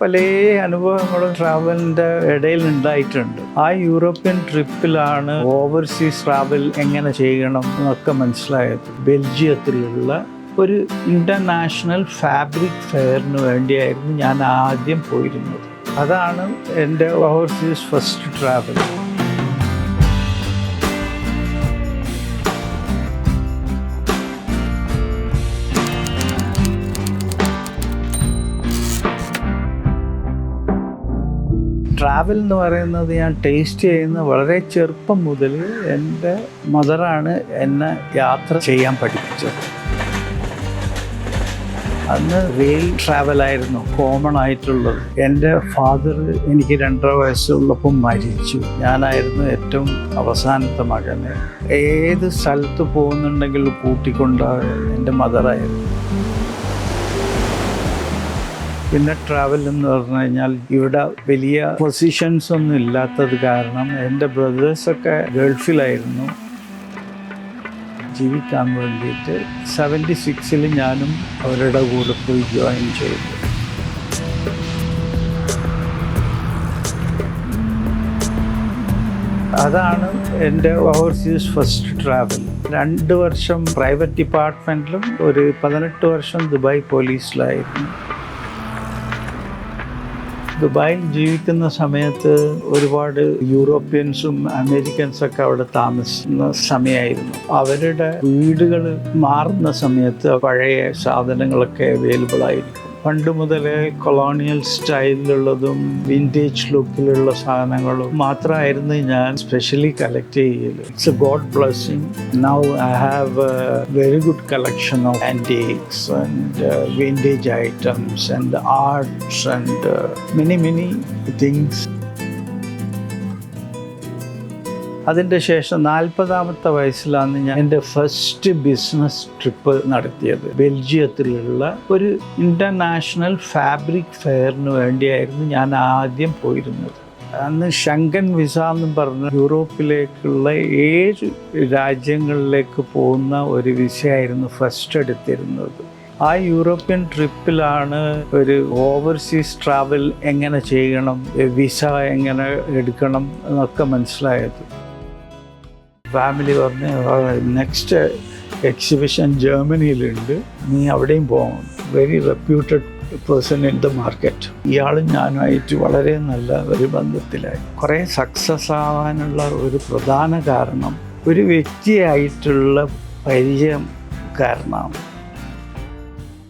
പല അനുഭവങ്ങളും ട്രാവലിന്റെ ഇടയിൽ ഉണ്ടായിട്ടുണ്ട്. ആ യൂറോപ്യൻ ട്രിപ്പിലാണ് ഓവർസീസ് ട്രാവൽ എങ്ങനെ ചെയ്യണം എന്നൊക്കെ മനസ്സിലായത്. ബെൽജിയത്തിലുള്ള ഒരു ഇന്റർനാഷണൽ ഫാബ്രിക് ഫെയറിന് വേണ്ടിയായിരുന്നു ഞാൻ ആദ്യം പോയിരുന്നത്. അതാണ് എന്റെ ഓവർസീസ് ഫസ്റ്റ് ട്രാവൽ. ട്രാവൽ എന്ന് പറയുന്നത് ഞാൻ ടേസ്റ്റ് ചെയ്യുന്ന വളരെ ചെറുപ്പം മുതൽ എന്റെ മദറാണ് എന്നെ യാത്ര ചെയ്യാൻ പഠിപ്പിച്ചത്. അന്ന് റെയിൽ ട്രാവൽ ആയിരുന്നു കോമൺ ആയിട്ടുള്ളത്. എന്റെ ഫാദർ എനിക്ക് രണ്ടര വയസ്സുള്ളപ്പം മരിച്ചു. ഞാനായിരുന്നു ഏറ്റവും അവസാനത്തെ മകന്. ഏത് സ്ഥലത്ത് പോകുന്നുണ്ടെങ്കിൽ കൂട്ടിക്കൊണ്ട് എന്റെ മദറായിരുന്നു പിന്നെ ട്രാവൽ എന്ന് പറഞ്ഞു കഴിഞ്ഞാൽ ഇവിടെ വലിയ പൊസിഷൻസ് ഒന്നും ഇല്ലാത്തത് കാരണം എന്റെ ബ്രദേഴ്സൊക്കെ ഗൾഫിലായിരുന്നു. ജീവിക്കാൻ വേണ്ടിയിട്ട് സെവന്റി സിക്സിൽ ഞാനും അവരുടെ കൂടെ പോയി ജോയിൻ ചെയ്തു. അതാണ് എന്റെ ഓവർസീസ് ഫസ്റ്റ് ട്രാവൽ രണ്ട് വർഷം പ്രൈവറ്റ് ഡിപ്പാർട്ട്മെന്റിലും ഒരു പതിനെട്ട് വർഷം ദുബായ് പോലീസിലായിരുന്നു ദുബായിൽ ജീവിക്കുന്ന സമയത്ത് ഒരുപാട് യൂറോപ്യൻസും അമേരിക്കൻസൊക്കെ അവിടെ താമസിക്കുന്ന സമയമായിരുന്നു. അവരുടെ വീടുകൾ മാറുന്ന സമയത്ത് പഴയ സാധനങ്ങളൊക്കെ അവൈലബിൾ ആയിരിക്കും. പണ്ട് മുതലേ കൊളോണിയൽ സ്റ്റൈലിലുള്ളതും വിന്റേജ് ലുക്കിലുള്ള സാധനങ്ങളും മാത്രമായിരുന്നു ഞാൻ സ്പെഷ്യലി കളക്ട് ചെയ്യൽ. It's a god blessing now I have a very good collection of antiques and vintage items and arts and many many things അതിന്റെ ശേഷം നാൽപ്പതാമത്തെ വയസ്സിലാണ് ഞാൻ എന്റെ ഫസ്റ്റ് ബിസിനസ് ട്രിപ്പ് നടത്തിയത്. ബെൽജിയത്തിലുള്ള ഒരു ഇന്റർനാഷണൽ ഫാബ്രിക് ഫെയറിന് വേണ്ടിയായിരുന്നു ഞാൻ ആദ്യം പോയിരുന്നത്. അന്ന് ശങ്കൻ വിസ എന്ന് പറഞ്ഞ യൂറോപ്പിലേക്കുള്ള ഏഴ് രാജ്യങ്ങളിലേക്ക് പോകുന്ന ഒരു വിസയായിരുന്നു ഫസ്റ്റ് എടുത്തിരുന്നത്. ആ യൂറോപ്യൻ ട്രിപ്പിലാണ് ഒരു ഓവർസീസ് ട്രാവൽ എങ്ങനെ ചെയ്യണം വിസ എങ്ങനെ എടുക്കണം എന്നൊക്കെ മനസ്സിലായത്. ഫാമിലി പറഞ്ഞ് നെക്സ്റ്റ് എക്സിബിഷൻ ജർമ്മനിയിലുണ്ട് നീ അവിടെയും പോകണം very reputed person in the market ഇയാളും ഞാനുമായിട്ട് വളരെ നല്ല ഒരു ബന്ധത്തിലായി. കുറേ സക്സസ് ആവാനുള്ള ഒരു പ്രധാന കാരണം ഒരു വ്യക്തിയായിട്ടുള്ള പരിചയം കാരണമാണ്